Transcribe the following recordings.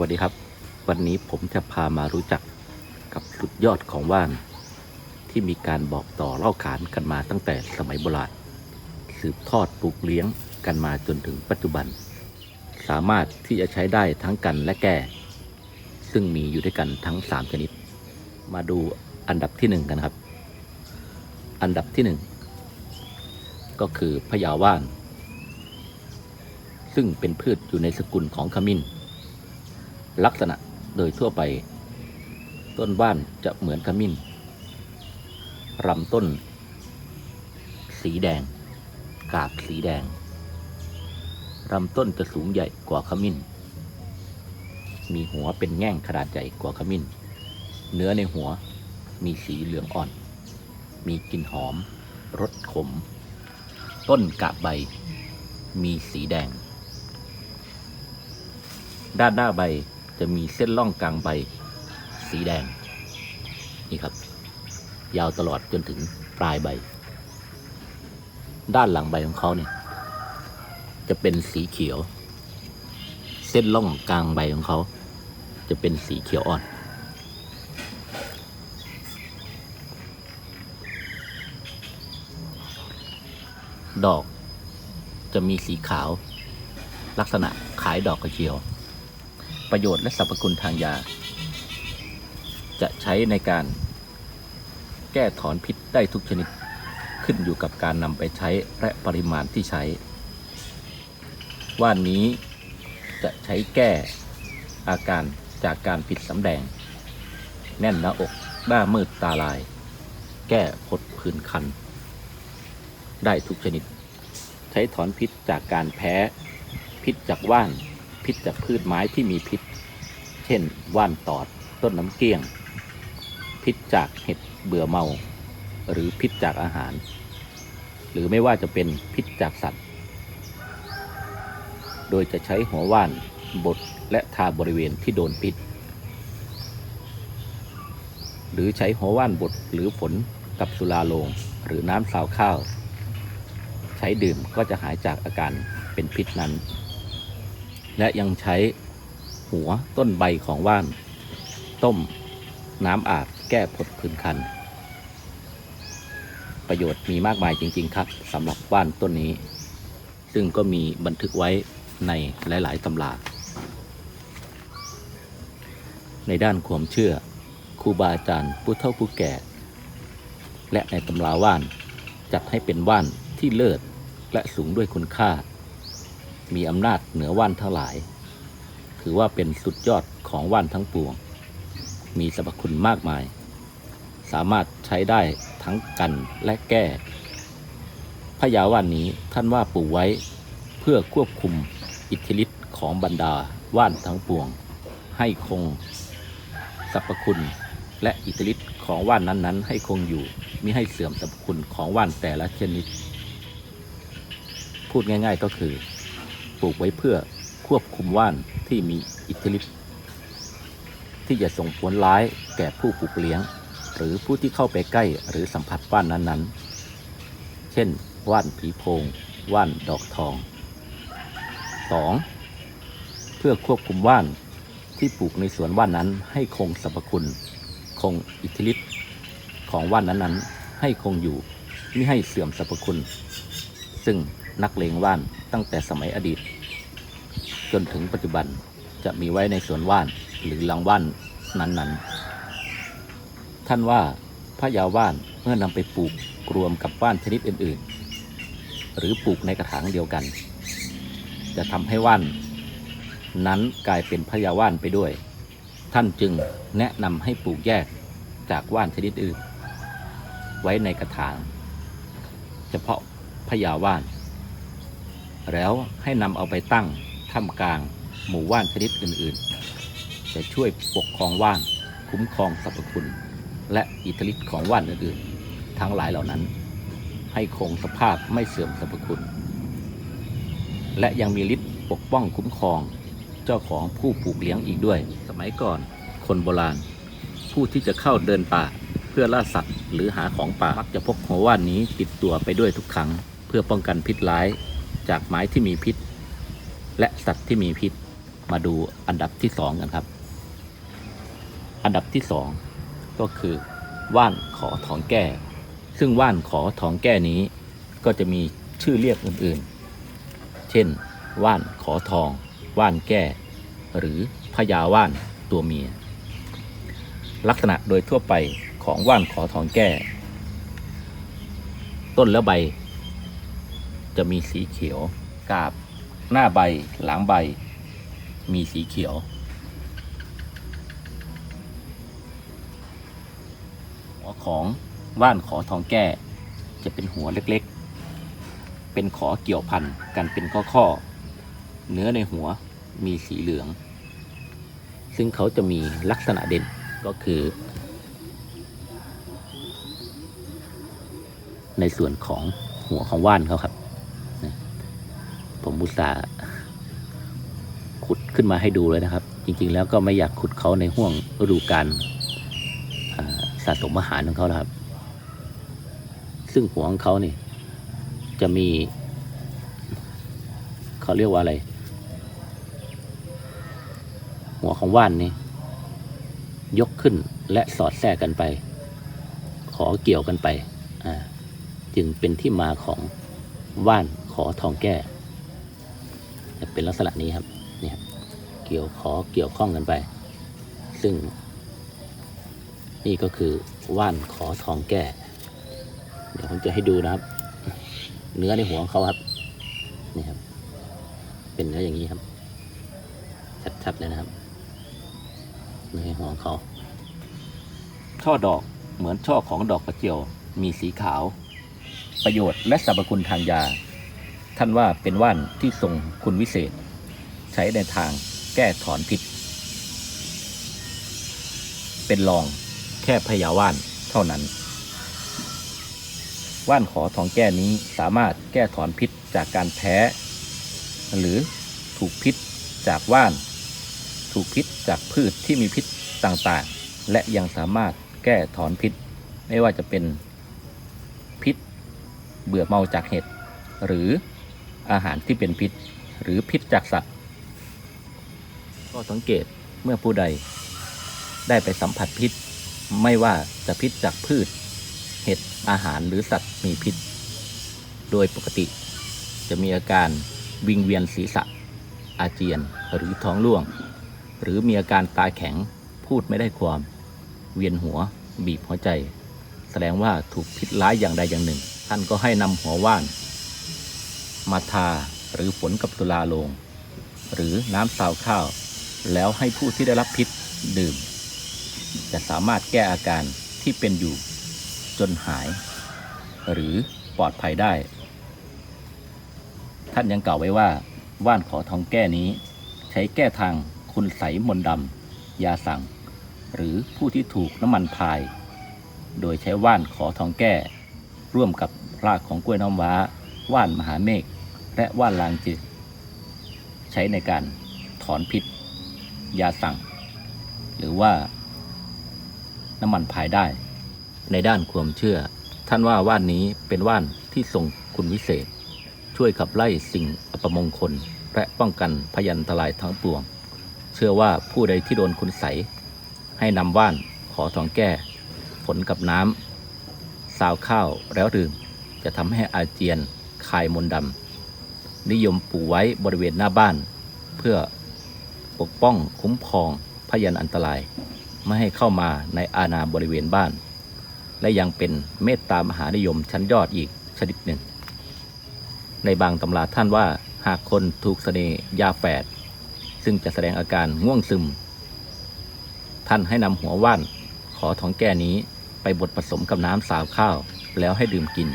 วัสดีครับ วันนี้ผมจะพามารู้จักกับสุดยอดของว่าน ที่มีการบอกต่อเล่าขานกันมาตั้งแต่สมัยโบราณสืบทอดปลูกเลี้ยงกันมาจนถึงปัจจุบัน สามารถที่จะใช้ได้ทั้งกันและแก้ซึ่งมีอยู่ด้วยกันทั้ง 3 ชนิด มาดูอันดับที่ 1 กันครับ อันดับที่ 1 ก็คือพญาว่าน ซึ่งเป็นพืชอยู่ในสกุลของขมิ้น ลักษณะโดยทั่วไป ต้นว่านจะเหมือนขมิ้นลำต้น สีแดง กาบสีแดงลำต้นจะสูงใหญ่กว่าขมิ้น มีหัวเป็นแง่งขนาดใหญ่กว่าขมิ้น เนื้อในหัวมีสีเหลืองอ่อน มีกลิ่นหอม รสขม ต้นกาบใบ มีสีแดง ด้านหน้าใบ จะมีเส้นล่องกลางใบสีแดง นี่ครับ ยาวตลอดจนถึงปลายใบ ด้านหลังใบของเขาเนี่ย จะเป็นสีเขียว เส้นล่องกลางใบของเขา จะเป็นสีเขียวอ่อน ดอกจะมีสีขาว ลักษณะคล้ายดอกกระเจียว ประโยชน์และสรรพคุณทางยา จะใช้ในการแก้ถอนพิษได้ทุกชนิดขึ้นอยู่กับการนำไปใช้และปริมาณที่ใช้ ว่านนี้จะใช้แก้อาการจากการผิดสำแดง แน่นหน้าอกหน้ามืดตาลาย แก้ผดผื่นคัน ได้ทุกชนิด ใช้ถอนพิษจากการแพ้ พิษจากว่าน พิษจากพืชไม้ที่มีพิษ เช่น ว่านตอด ต้นน้ำเกี้ยง พิษจากเห็ดเบื่อเมา หรือพิษจากอาหาร หรือไม่ว่าจะเป็นพิษจากสัตว์ โดยจะใช้หัวว่านบดและทาบริเวณที่โดนพิษ หรือใช้หัวว่านบดหรือฝนกับสุราลงหรือน้ำสาวข้าว ใช้ดื่มก็จะหายจากอาการเป็นพิษนั้น และยังใช้หัวต้นใบของว่าน ต้มน้ำอาบแก้ผดผื่นคัน ประโยชน์มีมากมายจริง ๆ ครับสำหรับว่านต้นนี้ ซึ่งก็มีบันทึกไว้ในหลาย ๆตำราในด้านความเชื่อครูบาอาจารย์ผู้เฒ่าผู้แก่ และในตำราว่านจัดให้เป็นว่านที่เลิศและสูงด้วยคุณค่า มีอำนาจเหนือว่านทั้งหลาย ถือว่าเป็นสุดยอดของว่านทั้งปวง มีสรรพคุณมากมาย สามารถใช้ได้ทั้งกันและแก้พญาว่านนี้ท่านว่าปลูกไว้เพื่อควบคุมอิทธิฤทธิ์ของบรรดาว่านทั้งปวง ให้คงสรรพคุณและอิทธิฤทธิ์ของว่านนั้นๆ ให้คงอยู่มิให้เสื่อมสรรพคุณของว่านแต่ละชนิด พูดง่าย ๆก็คือ ลูกไว้เพื่อควบคุมว่านที่มีอิทธิฤทธิ์ที่จะส่งผลร้ายแก่ผู้ปลูกเลี้ยง หรือผู้ที่เข้าไปใกล้หรือสัมผัสว่านนั้นๆ เช่น ว่านผีโพง ว่านดอกทอง 2. เพื่อควบคุมว่านที่ปลูกในสวนว่านนั้นให้คงสรรพคุณ คงอิทธิฤทธิ์ของว่านนั้นๆ ให้คงอยู่ไม่ให้เสื่อมสรรพคุณ ซึ่งนักเลงว่านตั้งแต่สมัยอดีต จนถึงปัจจุบันจะมีไว้ในสวนว่านหรือลังว่านนั้นๆ ท่านว่าพระยาว่านเมื่อนำไปปลูกรวมกับว่านชนิดอื่นๆ หรือปลูกในกระถางเดียวกัน จะทำให้ว่านนั้นกลายเป็นพญาว่านไปด้วย ท่านจึงแนะนำให้ปลูกแยกจากว่านชนิดอื่น ไว้ในกระถาง เฉพาะพญาว่าน แล้วให้นำเอาไปตั้ง ท่ามกลาง หมู่ว่านชนิดอื่นๆ จะช่วยปกครองว่าน คุ้มครองสรรพคุณ และอิทธิฤทธิ์ของว่านอื่นๆ ทั้งหลายเหล่านั้น ให้คงสภาพไม่เสื่อมสรรพคุณ และยังมีฤทธิ์ปกป้องคุ้มครอง เจ้าของผู้ปลูกเลี้ยงอีกด้วย สมัยก่อนคนโบราณ ผู้ที่จะเข้าเดินป่าเพื่อล่าสัตว์หรือหาของป่ามักจะพกหัวว่านนี้ติดตัวไปด้วยทุกครั้ง เพื่อป้องกันพิษร้ายจากไม้ที่มีพิษ และสัตว์ที่มีพิษมาดูอันดับที่สองกันครับ อันดับที่สองก็คือว่านขอทองแก้ ซึ่งว่านขอทองแก้นี้ ก็จะมีชื่อเรียกอื่นๆ เช่น ว่านขอทอง ว่านแก้ หรือพญาว่านตัวเมีย ลักษณะโดยทั่วไปของว่านขอทองแก้ ต้นและใบ จะมีสีเขียวกาบ หน้าใบหลังใบ มีสีเขียว หัวของว่านขอทองแก้ จะเป็นหัวเล็กๆ เป็นขอเกี่ยวพันกันเป็นข้อๆ เนื้อในหัวมีสีเหลือง ซึ่งเขาจะมีลักษณะเด่นก็คือ ในส่วนของหัวของว่านเขาครับุตส่าห์ขุดขึ้นมาให้ดูเลยนะครับ จริง ๆ แล้วก็ไม่อยากขุดเขาในห่วงฤดูกาลสะสมอาหารของเขาครับ ซึ่งหัวของเขาเนี่ยจะมี เขาเรียกว่าอะไร หัวของว่านนี่ ยกขึ้นและสอดแทรกกันไป ขอเกี่ยวกันไป จึงเป็นที่มาของว่านขอทองแก้ จะเป็นลักษณะนี้ครับนี่ครับเกี่ยวขอเกี่ยวข้องกันไป ซึ่ง นี่ก็คือว่านขอทองแก้เดี๋ยวผมจะให้ดูนะครับ เนื้อในหัวของเขาครับนี่ครับ เป็นเนื้ออย่างนี้ครับชัดๆเลยนะครับเนื้อในหัวของเขาช่อดอกเหมือนช่อของดอกกระเจียว มีสีขาว ประโยชน์และสรรพคุณทางยา ท่านว่าเป็นว่านที่ทรงคุณวิเศษ ใช้ในทางแก้ถอนพิษ เป็นรองแค่พยาว่านเท่านั้น ว่านขอทองแก้นี้สามารถแก้ถอนพิษจากการแพ้ หรือถูกพิษจากว่าน ถูกพิษจากพืชที่มีพิษต่างๆ และยังสามารถแก้ถอนพิษ ไม่ว่าจะเป็นพิษเบื่อเมาจากเห็ดหรือ อาหารที่เป็นพิษ หรือพิษจากสัตว์ ก็สังเกตเมื่อผู้ใด ได้ไปสัมผัสพิษ ไม่ว่าจะพิษจากพืช เห็ดอาหารหรือสัตว์มีพิษ โดยปกติ จะมีอาการวิงเวียนศีรษะ อาเจียนหรือท้องร่วง หรือมีอาการตาแข็งพูดไม่ได้ความ เวียนหัว บีบหัวใจ แสดงว่าถูกพิษร้ายอย่างใดอย่างหนึ่ง ท่านก็ให้นำหัวว่าน มาทาหรือฝนกับตุลาลง หรือน้ำซาวข้าว แล้วให้ผู้ที่ได้รับพิษดื่ม จะสามารถแก้อาการที่เป็นอยู่จนหาย หรือปลอดภัยได้ ท่านยังกล่าวไว้ว่า ว่านขอทองแก้นี้ ใช้แก้ทางคุณใสยมนต์ดำยาสั่ง หรือผู้ที่ถูกน้ำมันพาย โดยใช้ว่านขอทองแก้ ร่วมกับรากของกล้วยน้ำว้า ว่านมหาเมฆ และว่านลางจืดใช้ในการถอนพิษ ยาสั่ง หรือว่า น้ำมันพายได้ ในด้านความเชื่อ ท่านว่าว่านนี้เป็นว่านที่ทรงคุณวิเศษ ช่วยขับไล่สิ่งอัปมงคล และป้องกันพยันตรายทั้งปวง เชื่อว่าผู้ใดที่โดนคุณใส ให้นำว่านขอทองแก้ผลกับน้ำสาวข้าวแล้วดื่มจะทำให้อาเจียนคายมนต์ดำ นิยมปลูกไว้บริเวณหน้าบ้าน เพื่อปกป้องคุ้มครองพยันอันตราย ไม่ให้เข้ามาในอาณาบริเวณบ้าน และยังเป็นเมตตามหานิยมชั้นยอดอีกชนิดหนึ่ง ในบางตำราท่านว่าหากคนถูกเสน่ยาแฝดซึ่งจะแสดงอาการง่วงซึม ท่านให้นำหัวว่านขอทองแก้นี้ไปบดผสมกับน้ำสาวข้าวแล้วให้ดื่มกิน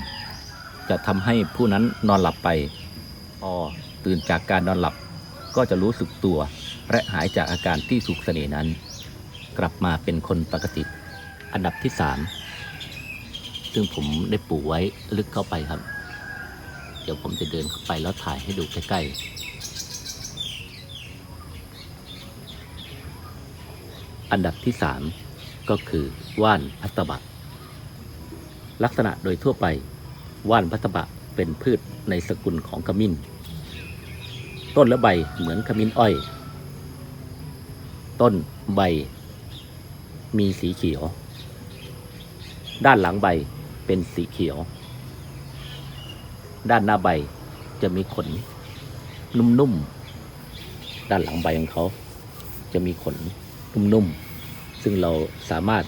จะทำให้ผู้นั้นนอนหลับไป พอตื่นจากการนอนหลับก็จะรู้สึกตัว และหายจากอาการที่ถูกเสน่นั้น กลับมาเป็นคนปกติ อันดับที่สามซึ่งผมได้ปลูกไว้ลึกเข้าไปครับ เดี๋ยวผมจะเดินเข้าไปแล้วถ่ายให้ดูใกล้ๆ อันดับที่สามก็คือว่านพัตตบะ ลักษณะโดยทั่วไปว่านพัตตบะ เป็นพืชในสกุลของขมิ้น ต้นและใบเหมือนขมิ้นอ้อย ต้นใบ มีสีเขียว ด้านหลังใบเป็นสีเขียว ด้านหน้าใบจะมีขน นุ่มๆ ด้านหลังใบของเขาจะมีขนนุ่มๆ ซึ่งเราสามารถ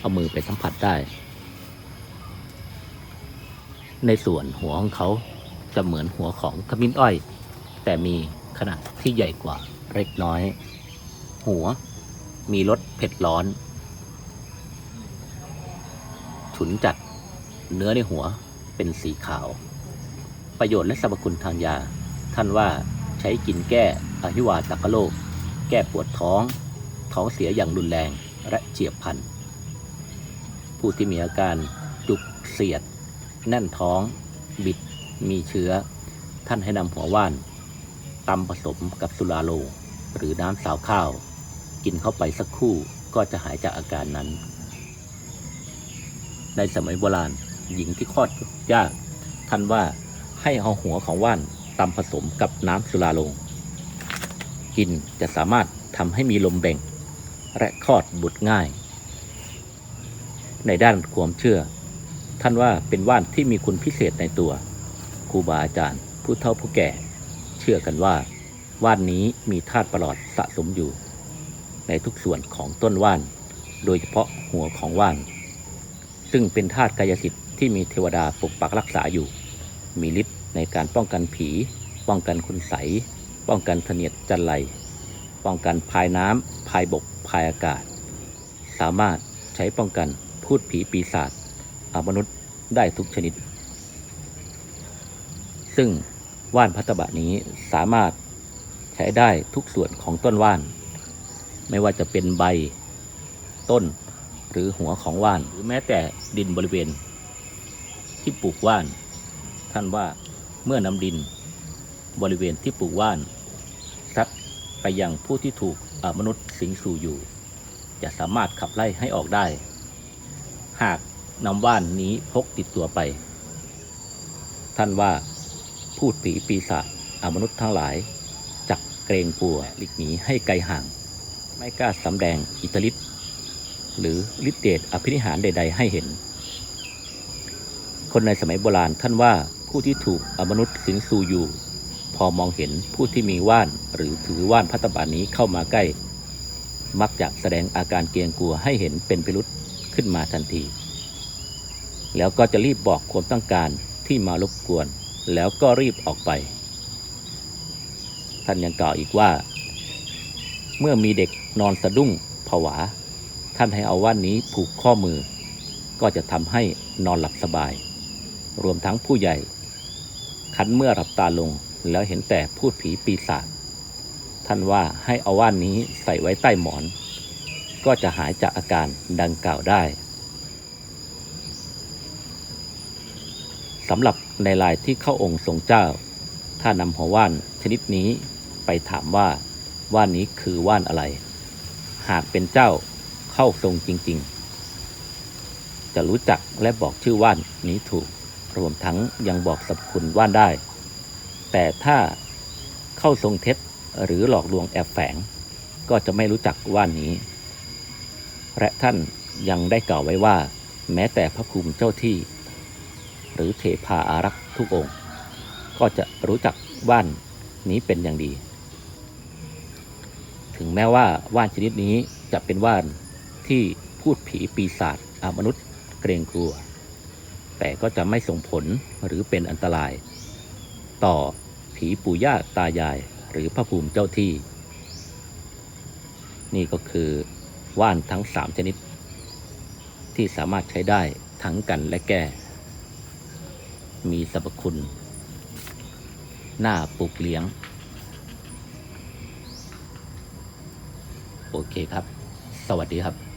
เอามือไปสัมผัสได้ ในส่วนหัวของเขาจะเหมือนหัวของขมิ้นอ้อย แต่มีขนาดที่ใหญ่กว่าเล็กน้อย หัวมีรสเผ็ดร้อน ฉุนจัดเนื้อในหัวเป็นสีขาว ประโยชน์และสรรพคุณทางยา ท่านว่าใช้กินแก้อหิวาตกโรคแก้ปวดท้อง ท้องเสียอย่างรุนแรงและเฉียบพันผู้ที่มีอาการจุกเสียด แน่นท้องบิดมีเชื้อ ท่านให้นำหัวว่านตำผสมกับสุราโล หรือน้ำสาวข้าว กินเข้าไปสักครู่ก็จะหายจากอาการนั้น ในสมัยโบราณหญิงที่คลอดยาก ท่านว่าให้เอาหัวของว่านตำผสมกับน้ำสุราโลงกินจะสามารถทำให้มีลมเบ่ง และคลอดบุตรง่าย ในด้านความเชื่อ ท่านว่าเป็นว่านที่มีคุณพิเศษในตัวครูบาอาจารย์ ผู้เฒ่าผู้แก่ เชื่อกันว่า ว่านนี้มีธาตุประหลอดสะสมอยู่ ในทุกส่วนของต้นว่าน โดยเฉพาะหัวของว่าน ซึ่งเป็นธาตุกายสิทธิ์ที่มีเทวดาปกปักรักษาอยู่ มีฤทธิ์ในการป้องกันผี ป้องกันคุณใส ป้องกันเสนียดจันไรป้องกันภายน้ำภายบกภายอากาศ สามารถใช้ป้องกันพูดผีปีศาจ มนุษย์ได้ทุกชนิด ซึ่งว่านพัตบะนี้สามารถใช้ได้ทุกส่วนของต้นว่าน ไม่ว่าจะเป็นใบ ต้นหรือหัวของว่าน หรือแม้แต่ดินบริเวณ ที่ปลูกว่าน ท่านว่าเมื่อนำดินบริเวณที่ปลูกว่านซัดไปยังผู้ที่ถูกมนุษย์สิงสู่อยู่ จะสามารถขับไล่ให้ออกได้ หาก นำว่านนี้พกติดตัวไป ท่านว่าพูดผีปีศาจอมนุษย์ทั้งหลาย จักเกรงกลัวหลีกหนีให้ไกลห่าง ไม่กล้าสำแดงอิทธิฤทธิ์หรือฤทธิเดชอภินิหารใด ๆ ให้เห็น คนในสมัยโบราณท่านว่าผู้ที่ถูกอมนุษย์สิงสู่อยู่ พอมองเห็นผู้ที่มีว่านหรือถือว่านพัตตบานี้เข้ามาใกล้ มักจะแสดงอาการเกรงกลัวให้เห็นเป็นพิรุษขึ้นมาทันที แล้วก็จะรีบบอกความต้องการที่มารบกวน แล้วก็รีบออกไป ท่านยังกล่าวอีกว่า เมื่อมีเด็กนอนสะดุ้งผวา ท่านให้เอาว่านนี้ผูกข้อมือ ก็จะทำให้นอนหลับสบาย รวมทั้งผู้ใหญ่ คันเมื่อหลับตาลงแล้วเห็นแต่พูดผีปีศาจท่านว่าให้เอาว่านนี้ใส่ไว้ใต้หมอน ก็จะหายจากอาการดังกล่าวได้ สำหรับในลายที่เข้าองค์ทรงเจ้า ถ้านำหัวว่านชนิดนี้ไปถามว่าว่านนี้คือว่านอะไร หากเป็นเจ้าเข้าทรงจริง ๆ จะรู้จักและบอกชื่อว่านนี้ถูก รวมทั้งยังบอกสรรพคุณว่านได้ แต่ถ้าเข้าทรงเท็จหรือหลอกลวงแอบแฝง ก็จะไม่รู้จักว่านนี้ และท่านยังได้กล่าวไว้ว่า แม้แต่พระภูมิเจ้าที่ หรือเทพาอารักษ์ทุกองค์ ก็จะรู้จักว่านนี้เป็นอย่างดี ถึงแม้ว่าว่านชนิดนี้จะเป็นว่านที่พูดผีปีศาจอมนุษย์เกรงกลัว แต่ก็จะไม่ส่งผลหรือเป็นอันตราย ต่อผีปู่ย่าตายายหรือพระภูมิเจ้าที่ นี่ก็คือว่านทั้งสามชนิด ที่สามารถใช้ได้ทั้งกันและแก้ มีสรรพคุณ หน้าปลูกเลี้ยง โอเคครับ สวัสดีครับ